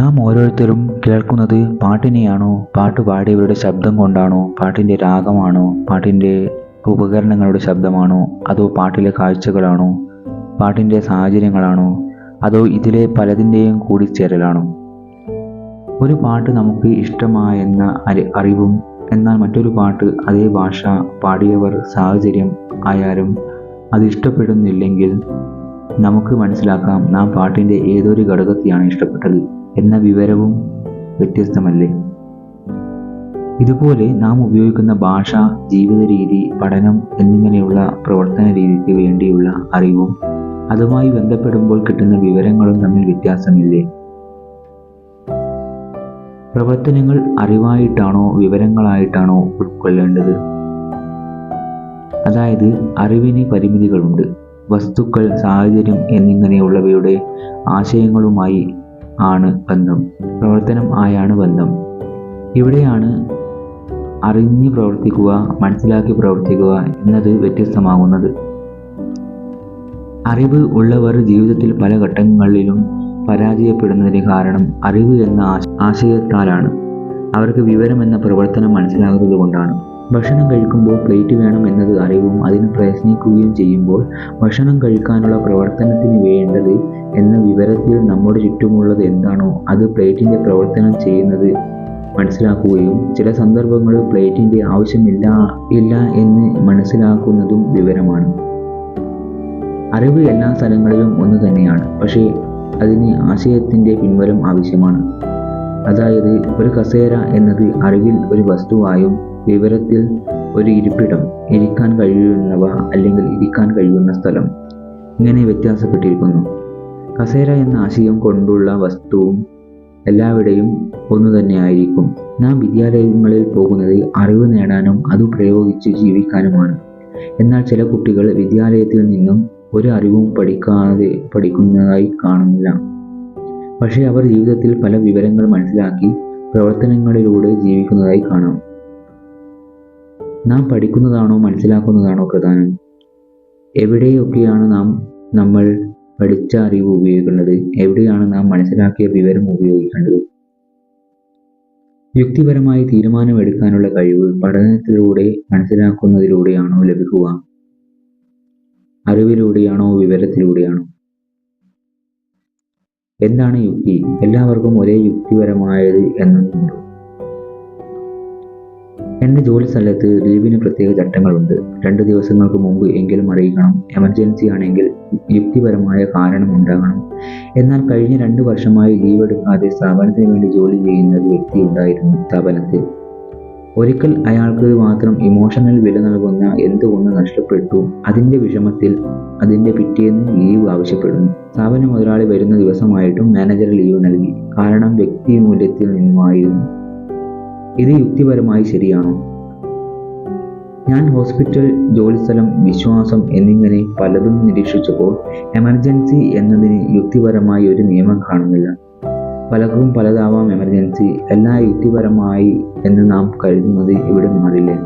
നാം ഓരോരുത്തരും കേൾക്കുന്നത് പാട്ടിനെയാണോ? പാട്ട് പാടിയവരുടെ ശബ്ദം കൊണ്ടാണോ? പാട്ടിന്റെ രാഗമാണോ? പാട്ടിന്റെ ഉപകരണങ്ങളുടെ ശബ്ദമാണോ? അതോ പാട്ടിലെ കാഴ്ചകളാണോ? പാട്ടിന്റെ സാഹചര്യങ്ങളാണോ? അതോ ഇതിലെ പലതിന്റെയും കൂടിച്ചേരലാണോ ഒരു പാട്ട് നമുക്ക് ഇഷ്ടമായെന്ന അറിവും എന്നാൽ മറ്റൊരു പാട്ട് അതേ ഭാഷ പാടിയവർ സാഹചര്യം ആയാലും അത് ഇഷ്ടപ്പെടുന്നില്ലെങ്കിൽ നമുക്ക് മനസ്സിലാക്കാം നാം പാട്ടിന്റെ ഏതൊരു ഘടകത്തെയാണ് ഇഷ്ടപ്പെട്ടത് എന്ന വിവരവും വ്യത്യസ്തമല്ലേ? ഇതുപോലെ നാം ഉപയോഗിക്കുന്ന ഭാഷ ജീവിത രീതി പഠനം എന്നിങ്ങനെയുള്ള പ്രവർത്തന രീതിക്ക് വേണ്ടിയുള്ള അറിവും അതുമായി ബന്ധപ്പെടുമ്പോൾ കിട്ടുന്ന വിവരങ്ങളും തമ്മിൽ വ്യത്യാസമില്ലേ? പ്രവർത്തനങ്ങൾ അറിവായിട്ടാണോ വിവരങ്ങളായിട്ടാണോ ഉൾക്കൊള്ളേണ്ടത്? അതായത് അറിവിന് പരിമിതികളുണ്ട്. വസ്തുക്കൾ സാഹചര്യം എന്നിങ്ങനെയുള്ളവയുടെ ആശയങ്ങളുമായി ആണ് ബന്ധം. പ്രവർത്തനം ആയാണ് ബന്ധം. ഇവിടെയാണ് അറിഞ്ഞ് പ്രവർത്തിക്കുക മനസ്സിലാക്കി പ്രവർത്തിക്കുക എന്നത് വ്യത്യസ്തമാകുന്നത്. അറിവ് ഉള്ളവർ ജീവിതത്തിൽ പല ഘട്ടങ്ങളിലും പരാജയപ്പെടുന്നതിന് കാരണം അറിവ് എന്ന ആശയത്താലാണ്. അവർക്ക് വിവരം എന്ന പ്രവർത്തനം മനസ്സിലാകുന്നത് കൊണ്ടാണ്. ഭക്ഷണം കഴിക്കുമ്പോൾ പ്ലേറ്റ് വേണം എന്നത് അറിവും അതിന് പ്രയത്നിക്കുകയും ചെയ്യുമ്പോൾ ഭക്ഷണം കഴിക്കാനുള്ള പ്രവർത്തനത്തിന് വേണ്ടത് എന്ന വിവരത്തിൽ നമ്മുടെ ചുറ്റുമുള്ളത് എന്താണോ അത് പ്ലേറ്റിന്റെ പ്രവർത്തനം ചെയ്യുന്നത് മനസ്സിലാക്കുകയും ചില സന്ദർഭങ്ങളിൽ പ്ലേറ്റിന്റെ ആവശ്യമില്ല ഇല്ല എന്ന് മനസ്സിലാക്കുന്നതും വിവരമാണ്. അറിവ് എല്ലാ സ്ഥലങ്ങളിലും ഒന്ന് തന്നെയാണ്. പക്ഷേ അതിന് ആശയത്തിന്റെ പിൻവലം ആവശ്യമാണ്. അതായത് ഒരു കസേര എന്നത് അറിവിൽ ഒരു വസ്തുവായും വിവരത്തിൽ ഒരു ഇരിപ്പിടം ഇരിക്കാൻ കഴിയുന്നവ അല്ലെങ്കിൽ ഇരിക്കാൻ കഴിയുന്ന സ്ഥലം ഇങ്ങനെ വ്യത്യാസപ്പെട്ടിരിക്കുന്നു. കസേര എന്ന ആശയം കൊണ്ടുള്ള വസ്തുവും എല്ലാവിടെയും ഒന്നു തന്നെയായിരിക്കും. നാം വിദ്യാലയങ്ങളിൽ പോകുന്നത് അറിവ് നേടാനും അത് പ്രയോഗിച്ച് ജീവിക്കാനുമാണ്. എന്നാൽ ചില കുട്ടികൾ വിദ്യാലയത്തിൽ നിന്നും ഒരു അറിവും പഠിക്കാതെ പഠിക്കുന്നതായി കാണുന്നില്ല. പക്ഷേ അവർ ജീവിതത്തിൽ പല വിവരങ്ങൾ മനസ്സിലാക്കി പ്രവർത്തനങ്ങളിലൂടെ ജീവിക്കുന്നതായി കാണാം. നാം പഠിക്കുന്നതാണോ മനസ്സിലാക്കുന്നതാണോ പ്രധാനം? എവിടെയൊക്കെയാണ് നാം നമ്മൾ പഠിച്ച അറിവ് ഉപയോഗിക്കേണ്ടത്? എവിടെയാണ് നാം മനസ്സിലാക്കിയ വിവരം ഉപയോഗിക്കേണ്ടത്? യുക്തിപരമായി തീരുമാനമെടുക്കാനുള്ള കഴിവ് പഠനത്തിലൂടെ മനസ്സിലാക്കുന്നതിലൂടെയാണോ ലഭിക്കുക? അറിവിലൂടെയാണോ വിവരത്തിലൂടെയാണോ? എന്താണ് യുക്തി? എല്ലാവർക്കും ഒരേ യുക്തിപരമായത് എന്നതുണ്ടോ? എന്റെ ജോലി സ്ഥലത്ത് ലീവിന് പ്രത്യേക ചട്ടങ്ങളുണ്ട്. രണ്ട് ദിവസങ്ങൾക്ക് മുമ്പ് എങ്കിലും അറിയിക്കണം. എമർജൻസി ആണെങ്കിൽ യുക്തിപരമായ കാരണം ഉണ്ടാകണം. എന്നാൽ കഴിഞ്ഞ രണ്ട് വർഷമായി ലീവ് എടുക്കാതെ സ്ഥാപനത്തിന് വേണ്ടി ജോലി ചെയ്യുന്ന ഒരു വ്യക്തി ഉണ്ടായിരുന്നു സ്ഥാപനത്തിൽ. ഒരിക്കൽ അയാൾക്ക് മാത്രം ഇമോഷണൽ വില നൽകുന്ന എന്തുകൊണ്ട് നഷ്ടപ്പെട്ടു. അതിന്റെ വിഷമത്തിൽ അതിന്റെ പിറ്റേന്ന് ലീവ് ആവശ്യപ്പെടുന്നു. സ്ഥാപന മുതലാളി വരുന്ന ദിവസമായിട്ടും മാനേജർ ലീവ് നൽകി. കാരണം വ്യക്തി മൂല്യത്തിൽ നിന്നുമായിരുന്നു. ഇത് യുക്തിപരമായി ശരിയാണോ? ഞാൻ ഹോസ്പിറ്റൽ ജോലിസ്ഥലം വിശ്വാസം എന്നിങ്ങനെ പലതും നിരീക്ഷിച്ചപ്പോൾ എമർജൻസി എന്നതിന് യുക്തിപരമായി ഒരു നിയമം കാണുന്നില്ല. പലർക്കും പലതാവാം എമർജൻസി. എല്ലാ യുക്തിപരമായി എന്ന് നാം കരുതുന്നത് ഇവിടെ മാറില്ലേ?